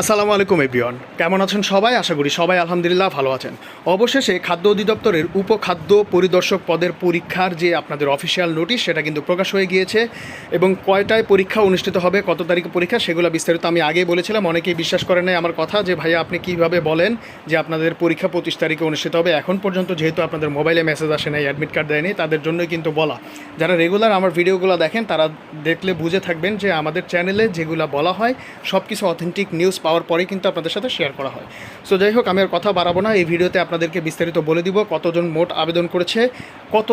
আসসালামু আলাইকুম, এভরিওয়ান। কেমন আছেন সবাই? আশা করি সবাই আলহামদুলিল্লাহ ভালো আছেন। অবশেষে খাদ্য অধিদপ্তরের উপখাদ্য পরিদর্শক পদের পরীক্ষার যে আপনাদের অফিসিয়াল নোটিশ, সেটা কিন্তু প্রকাশ হয়ে গিয়েছে এবং কয়টায় পরীক্ষা অনুষ্ঠিত হবে, কত তারিখে পরীক্ষা, সেগুলো বিস্তারিত আমি আগেই বলেছিলাম। অনেকেই বিশ্বাস করে নাই আমার কথা যে, ভাইয়া, আপনি কীভাবে বলেন যে আপনাদের পরীক্ষা পঁচিশ তারিখে অনুষ্ঠিত হবে? এখন পর্যন্ত যেহেতু আপনাদের মোবাইলে মেসেজ আসে নাই, অ্যাডমিট কার্ড দেয়নি, তাদের জন্যই কিন্তু বলা। যারা রেগুলার আমার ভিডিওগুলো দেখেন, তারা দেখলে বুঝে থাকবেন যে, আমাদের চ্যানেলে যেগুলো বলা হয় সব কিছু অথেন্টিক নিউজ পাওয়ার পরেই কিন্তু আপনাদের সাথে শেয়ার করা হয়। সো যাই হোক, আমি আর কথা বাড়াবো না। এই ভিডিওতে আপনাদেরকে বিস্তারিত বলে দিব কতজন মোট আবেদন করেছে কত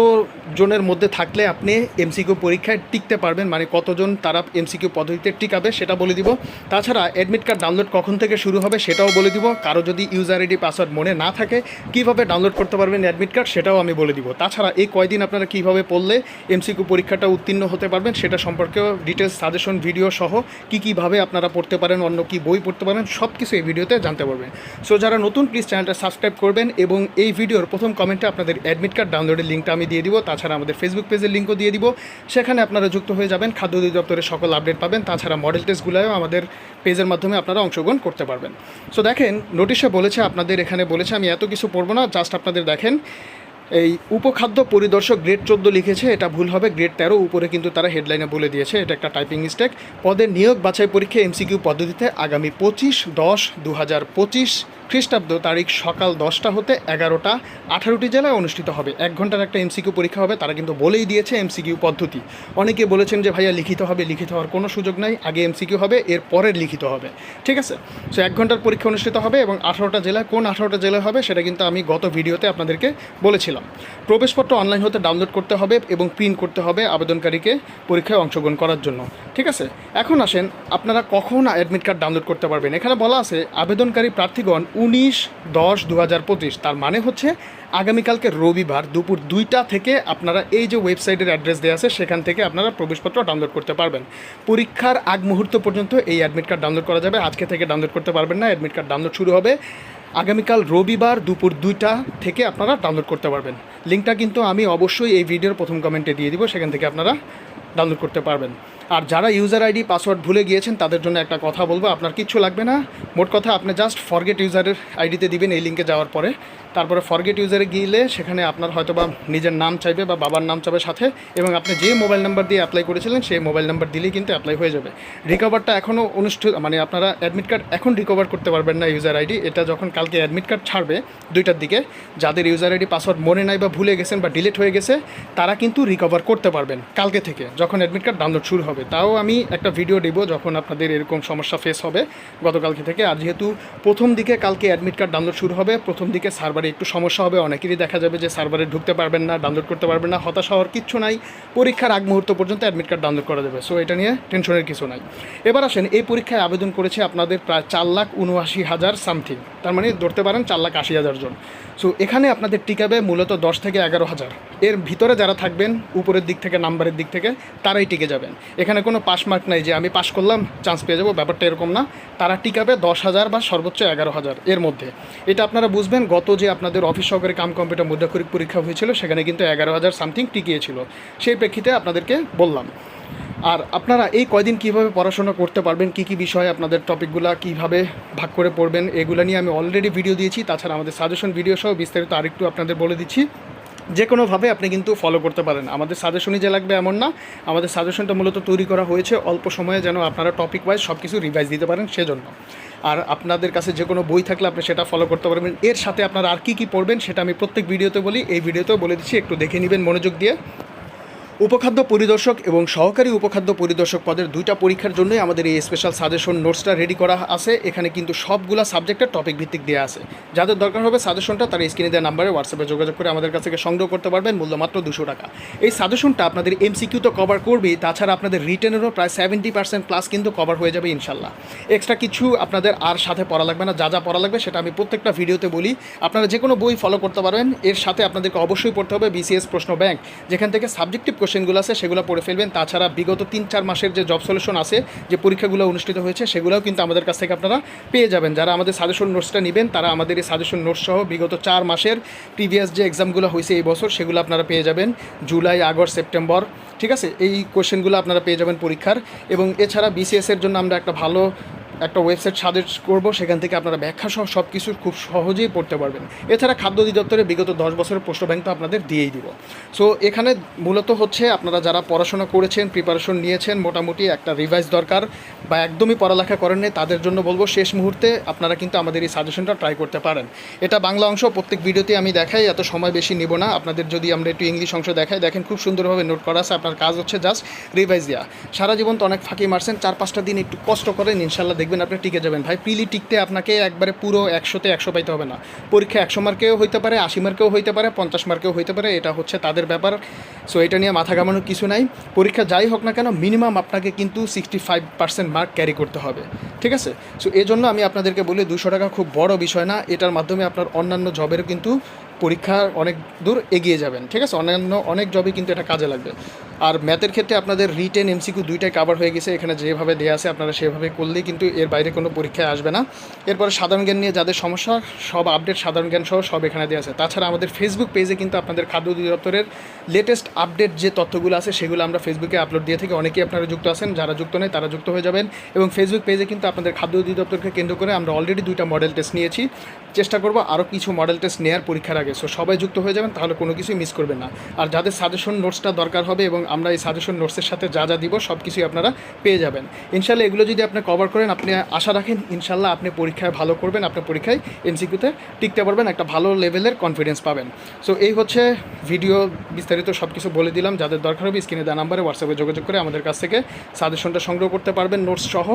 জনের মধ্যে থাকলে আপনি এমসিকিউ পরীক্ষায় টিকতে পারবেন মানে কতজন তারা এমসিকিউ পদ্ধতিতে টিকাবে সেটা বলে দিব। তাছাড়া অ্যাডমিট কার্ড ডাউনলোড কখন থেকে শুরু হবে সেটাও বলে দিব। কারও যদি ইউজার আইডি পাসওয়ার্ড মনে না থাকে, কীভাবে ডাউনলোড করতে পারবেন অ্যাডমিট কার্ড সেটাও আমি বলে দিব। তাছাড়া এই কয়দিন আপনারা কীভাবে পড়লে এমসিকিউ পরীক্ষাটা উত্তীর্ণ হতে পারবেন সেটা সম্পর্কেও ডিটেলস সাজেশন ভিডিও সহ কী কীভাবে আপনারা পড়তে পারেন, অন্য কী বই পড়তে পারেন সব কিছু এই ভিডিওতে জানতে পারবেন। সো যারা নতুন প্লিজ চ্যানেলটা সাবস্ক্রাইব করবেন এবং এই ভিডিওর প্রথম কমেন্টে আপনাদের অ্যাডমিট কার্ড ডাউনলোডের লিঙ্কটা আমি দিয়ে দিব, তাছাড়া আমাদের ফেসবুক পেজের লিঙ্কও দিয়ে দিব। সেখানে আপনারা যুক্ত হয়ে যাবেন, খাদ্য অধিদপ্তরের সকল আপডেট পাবেন, তাছাড়া মডেল টেস্টগুলোও আমাদের পেজের মাধ্যমে আপনারা অংশগ্রহণ করতে পারবেন। সো দেখেন নোটিশে বলেছে, আপনাদের এখানে বলেছে, আমি এত কিছু পড়ব না জাস্ট আপনাদের দেখেন। এই উপখাদ্য পরিদর্শক গ্রেড চোদ্দ লিখেছে, এটা ভুল হবে। গ্রেড তেরো উপরে কিন্তু তারা হেডলাইনে বলে দিয়েছে, এটা একটা টাইপিং মিস্টেক পদের নিয়োগ বাছাই পরীক্ষা এমসিকিউ পদ্ধতিতে আগামী পঁচিশ দশ দু হাজার পঁচিশ খ্রিস্টাব্দ তারিখ সকাল দশটা হতে এগারোটা, আঠারোটি জেলায় অনুষ্ঠিত হবে। এক ঘণ্টার একটা এমসিকিউ পরীক্ষা হবে, তারা কিন্তু বলেই দিয়েছে এমসিকিউ পদ্ধতি। অনেকে বলেছেন যে, ভাইয়া, লিখিত হবে, লিখিত হওয়ার কোনো সুযোগ নাই, আগে এমসিকিউ হবে, এর পরের লিখিত হবে। ঠিক আছে? সো এক ঘণ্টার পরীক্ষা অনুষ্ঠিত হবে এবং আঠারোটা জেলায়, কোন আঠারোটা জেলায় হবে, সেটা কিন্তু আমি গত ভিডিওতে আপনাদেরকে বলেছিলাম। প্রবেশপত্র অনলাইন হতে ডাউনলোড করতে হবে এবং প্রিন্ট করতে হবে আবেদনকারীকে পরীক্ষায় অংশগ্রহণ করার জন্য। ঠিক আছে? এখন আসেন, আপনারা কখন অ্যাডমিট কার্ড ডাউনলোড করতে পারবেন? এখানে বলা আছে, আবেদনকারী প্রার্থীগণ উনিশ দশ দু তার মানে হচ্ছে আগামীকালকে রবিবার দুপুর দুইটা থেকে আপনারা এই যে ওয়েবসাইটের অ্যাড্রেস দেওয়া আছে, সেখান থেকে আপনারা প্রবেশপত্র ডাউনলোড করতে পারবেন। পরীক্ষার আগ মুহূর্ত পর্যন্ত এই অ্যাডমিট কার্ড ডাউনলোড করা যাবে। আজকে থেকে ডাউনলোড করতে পারবেন না অ্যাডমিট কার্ড ডাউনলোড শুরু হবে আগামীকাল রবিবার দুপুর দুইটা থেকে আপনারা ডাউনলোড করতে পারবেন। লিঙ্কটা কিন্তু আমি অবশ্যই এই ভিডিওর প্রথম কমেন্টে দিয়ে দিব, সেখান থেকে আপনারা ডাউনলোড করতে পারবেন। আর যারা ইউজার আইডি পাসওয়ার্ড ভুলে গিয়েছেন, তাদের জন্য একটা কথা বলব। আপনার কিচ্ছু লাগবে না। মোট কথা, আপনি জাস্ট ফরগেট ইউজারের আইডিতে দিবেন এই লিঙ্কে যাওয়ার পরে। তারপরে ফরগেট ইউজারে গিয়ে সেখানে আপনার হয়তো বা নিজের নাম চাইবে বা বাবার নাম চাইবে সাথে, এবং আপনি যে মোবাইল নাম্বার দিয়ে অ্যাপ্লাই করেছিলেন, সেই মোবাইল নাম্বার দিলেই কিন্তু অ্যাপ্লাই হয়ে যাবে। রিকভারটা এখনও অনুষ্ঠিত মানে আপনারা অ্যাডমিট কার্ড এখন রিকভার করতে পারবেন না ইউজার আইডি এটা যখন কালকে অ্যাডমিট কার্ড ছাড়বে দুইটার দিকে, যাদের ইউজার আইডি পাসওয়ার্ড মনে নাই বা ভুলে গেছেন বা ডিলিট হয়ে গেছে, তারা কিন্তু রিকভার করতে পারবেন কালকে থেকে, যখন অ্যাডমিট কার্ড ডাউনলোড শুরু হবে। তাও আমি একটা ভিডিও দেব যখন আপনাদের এরকম সমস্যা ফেস হবে গতকালকে থেকে। আর যেহেতু প্রথম দিকে কালকে অ্যাডমিট কার্ড ডাউনলোড শুরু হবে, প্রথম দিকে সার্ভারে একটু সমস্যা হবে, অনেকেরই দেখা যাবে যে সার্ভারে ঢুকতে পারবেন না ডাউনলোড করতে পারবেন না, হতাশ হওয়ার কিচ্ছু নাই, পরীক্ষার আগ মুহূর্ত পর্যন্ত অ্যাডমিট কার্ড ডাউনলোড করা যাবে। সো এটা নিয়ে টেনশনের কিছু নাই। এবার আসেন, এই পরীক্ষায় আবেদন করেছে আপনাদের প্রায় চার লাখ উনআশি হাজার সামথিং তার মানে ধরতে পারেন চার লাখ আশি হাজার জন। সো এখানে আপনাদের টিকাবে মূলত দশ থেকে এগারো হাজার। এর ভিতরে যারা থাকবেন, উপরের দিক থেকে নাম্বারের দিক থেকে, তারাই টিকে যাবেন। এখানে কোনো পাস মার্ক নাই যে আমি পাস করলাম চান্স পেয়ে যাব, ব্যাপারটা এরকম না। তারা টিকাবে দশ হাজার বা সর্বোচ্চ এগারো হাজার এর মধ্যে। এটা আপনারা বুঝবেন, গত যে আপনাদের অফিস সহকারী কাম কম্পিউটার মুদ্রাক্ষরিক পরীক্ষা হয়েছিল, সেখানে কিন্তু এগারো হাজার সামথিং টিকিয়েছিল। সেই প্রেক্ষিতে আপনাদেরকে বললাম। আর আপনারা এই কয়দিন কীভাবে পড়াশোনা করতে পারবেন, কি কি বিষয়ে আপনাদের টপিকগুলো কীভাবে ভাগ করে পড়বেন, এগুলো নিয়ে আমি অলরেডি ভিডিও দিয়েছি। তাছাড়া আমাদের সাজেশন ভিডিও সহ বিস্তারিত আরেকটু আপনাদের বলে দিচ্ছি। যে কোনোভাবে আপনি কিন্তু ফলো করতে পারেন। আমাদের সাজেশনই যে লাগবে এমন না। আমাদের সাজেশনটা মূলত তৈরি করা হয়েছে অল্প সময়ে যেন আপনারা টপিক ওয়াইজ সব কিছু রিভাইজ দিতে পারেন, সেজন্য। আর আপনাদের কাছে যে কোনো বই থাকলে আপনি সেটা ফলো করতে পারবেন। এর সাথে আপনারা আর কী কী পড়বেন সেটা আমি প্রত্যেক ভিডিওতে বলি। এই ভিডিওতেও বলে দিচ্ছি, একটু দেখে নেবেন মনোযোগ দিয়ে। উপখাদ্য পরিদর্শক এবং সহকারী উপখাদ্য পরিদর্শক পদের দুইটা পরীক্ষার জন্যই আমাদের এই স্পেশাল সাজেশন নোটসটা রেডি করা আছে। এখানে কিন্তু সবগুলা সাবজেক্টের টপিক ভিত্তিক দেওয়া আছে। যাদের দরকার হবে সাজেশনটা তারা স্ক্রিনে দেওয়া নাম্বারে হোয়াটসঅ্যাপে যোগাযোগ করে আমাদের কাছ থেকে সংগ্রহ করতে পারবেন, মূল্য মাত্র দুশো টাকা। এই সাজেশনটা আপনাদের এমসিকিউ তো কভার করবেই, তাছাড়া আপনাদের রিটেনেরও প্রায় সেভেন্টি পার্সেন্ট প্লাস কিন্তু কভার হয়ে যাবে ইনশাল্লাহ। এক্সট্রা কিছু আপনাদের আর সাথে পড়া লাগবে না, যা যা পড়া লাগবে সেটা আমি প্রত্যেকটা ভিডিওতে বলি। আপনারা যে কোনো বই ফলো করতে পারবেন এর সাথে আপনাদেরকে অবশ্যই পড়তে হবে বিসিএস প্রশ্ন ব্যাংক যেখান থেকে সাবজেক্টিভ কোশ্চেনগুলো আছে, সেগুলো পড়ে ফেলবেন। তাছাড়া বিগত তিন চার মাসের যে জব সলিউশন আছে, যে পরীক্ষাগুলো অনুষ্ঠিত হয়েছে, সেগুলোও কিন্তু আমাদের কাছ থেকে আপনারা পেয়ে যাবেন। যারা আমাদের সাজেশন নোটসটা নেবেন, তারা আমাদের এই সাজেশন নোটস সহ বিগত চার মাসের প্রিভিয়াস যে এক্সামগুলো হয়েছে এই বছর, সেগুলো আপনারা পেয়ে যাবেন। জুলাই, আগস্ট, সেপ্টেম্বর, ঠিক আছে? এই কোশ্চেনগুলো আপনারা পেয়ে যাবেন পরীক্ষার। এবং এছাড়া বিসিএস এর জন্য আমরা একটা ভালো একটা ওয়েবসাইট সাজেস্ট করব, সেখান থেকে আপনারা ব্যাখ্যা সহ সব কিছু খুব সহজেই পড়তে পারবেন। এছাড়া খাদ্য অধিদপ্তরে বিগত দশ বছরের প্রশ্ন ব্যাংক তো আপনাদের দিয়েই দিব। সো এখানে মূলত হচ্ছে আপনারা যারা পড়াশোনা করেছেন প্রিপারেশন নিয়েছেন, মোটামুটি একটা রিভাইজ দরকার বা একদমই পড়ালেখা করেননি তাদের জন্য বলব শেষ মুহূর্তে আপনারা কিন্তু আমাদের এই সাজেশনটা ট্রাই করতে পারেন। এটা বাংলা অংশ, প্রত্যেক ভিডিওতে আমি দেখাই, এত সময় বেশি নিব না। আপনাদের যদি আমরা একটু ইংলিশ অংশ দেখাই, দেখেন খুব সুন্দরভাবে নোট করা আছে, আপনার কাজ হচ্ছে জাস্ট রিভাইজ দেওয়া সারা জীবন তো অনেক ফাঁকি মারছেন, চার পাঁচটা দিন একটু কষ্ট করেন ইনশাল্লাহ দেখবেন আপনি টিকে যাবেন। ভাই প্রিলি টিকতে আপনাকে একবারে পুরো একশোতে একশো পাইতে হবে না। পরীক্ষা একশো মার্কেও হইতে পারে, আশি মার্কেও হইতে পারে, পঞ্চাশ মার্কেও হইতে পারে, এটা হচ্ছে তাদের ব্যাপার। সো এটা নিয়ে মাথা ঘামানোর কিছু নাই। পরীক্ষা যাই হোক না কেন মিনিমাম আপনাকে কিন্তু sixty five percent mark carry করতে হবে। ঠিক আছে? সো এই জন্য আমি আপনাদেরকে বলি, দুশো টাকা খুব বড় বিষয় না। এটার মাধ্যমে আপনার অন্যান্য জবেরও কিন্তু পরীক্ষার অনেক দূর এগিয়ে যাবেন। ঠিক আছে? অন্যান্য অনেক জবই কিন্তু এটা কাজে লাগবে। আর ম্যাথের ক্ষেত্রে আপনাদের রিটেন এমসিকিউ দুইটাই কাভার হয়ে গেছে, এখানে যেভাবে দেওয়া আছে আপনারা সেভাবে করলেই কিন্তু এর বাইরে কোনো পরীক্ষায় আসবে না। এরপরে সাধারণ জ্ঞান নিয়ে যাদের সমস্যা, সব আপডেট সাধারণ জ্ঞান সহ সব এখানে দেওয়া আছে। তাছাড়া আমাদের ফেসবুক পেজে কিন্তু আপনাদের খাদ্য অধিদপ্তরের লেটেস্ট আপডেট যে তথ্যগুলো আছে, সেগুলো আমরা ফেসবুকে আপলোড দিয়ে থাকি। অনেকেই আপনারা যুক্ত আছেন, যারা যুক্ত নেই তারা যুক্ত হয়ে যাবেন। এবং ফেসবুক পেজে কিন্তু আপনাদের খাদ্য অধিদপ্তরকে কেন্দ্র করে আমরা অলরেডি দুইটা মডেল টেস্ট নিয়েছি। চেষ্টা করব আরও কিছু মডেল টেস্ট নেওয়ার পরীক্ষার আগে। সো সবাই যুক্ত হয়ে যাবেন, তাহলে কোনো কিছুই মিস করবেন না। আর যাদের সাজেশন নোটসটা দরকার হবে এবং আমরা এই সাজেশন নোটসের সাথে যা যা দিব, সব কিছুই আপনারা পেয়ে যাবেন। ইনশাল্লাহ এগুলো যদি আপনি কভার করেন, আপনি আশা রাখেন ইনশাল্লাহ আপনি পরীক্ষায় ভালো করবেন আপনার পরীক্ষায় এনসিকিউতে টিকতে পারবেন, একটা ভালো লেভেলের কনফিডেন্স পাবেন। সো এই হচ্ছে ভিডিও বিস্তারিত সব কিছু বলে দিলাম। যাদের দরকার হবে স্ক্রিনে দেওয়া নাম্বারে হোয়াটসঅ্যাপে যোগাযোগ করে আমাদের কাছ থেকে সাজেশনটা সংগ্রহ করতে পারবেন নোটস সহ।